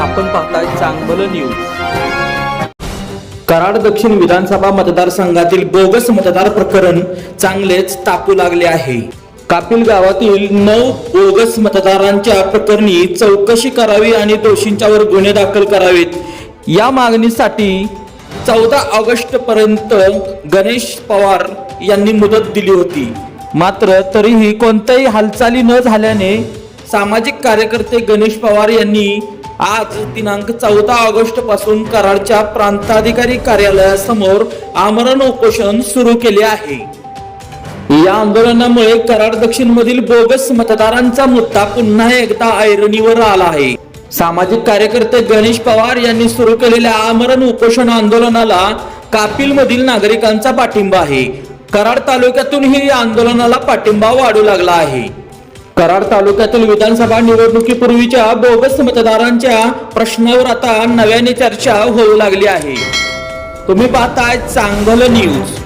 आपण पाहताय चांगलं न्यूज कराड दक्षिण विधानसभा मतदारसंघातील बोगस मतदार प्रकरण चांगलेच तापू लागले आहे. कापिल गावातील नऊ बोगस मतदारांच्या प्रकरणी चौकशी करावी आणि दोषींच्यावर गुन्हे दाखल करावेत. या मागणीसाठी चौदा ऑगस्ट पर्यंत गणेश पवार यांनी मुदत दिली होती. मात्र तरीही कोणत्याही हालचाली न झाल्याने सामाजिक कार्यकर्ते गणेश पवार यांनी आज दिनांक चौदा ऑगस्टपासून कराडच्या प्रांताधिकारी कार्यालयासमोर आमरण उपोषण सुरू केले आहे. या आंदोलनामुळे कराड दक्षिण मधील बोगस मतदारांचा मुद्दा पुन्हा एकदा ऐरणीवर आला आहे. सामाजिक कार्यकर्ते गणेश पवार यांनी सुरू केलेल्या आमरण उपोषण आंदोलनाला कापिल मधील नागरिकांचा पाठिंबा आहे. कराड तालुक्यातूनही या आंदोलनाला पाठिंबा वाढू लागला आहे. कराड तालुक्यातील विधानसभा निवडणुकीपूर्वीच्या बोगस मतदारांच्या प्रश्नावर आता नव्याने चर्चा होऊ लागली आहे. तुम्ही पाहताय चांगलं न्यूज.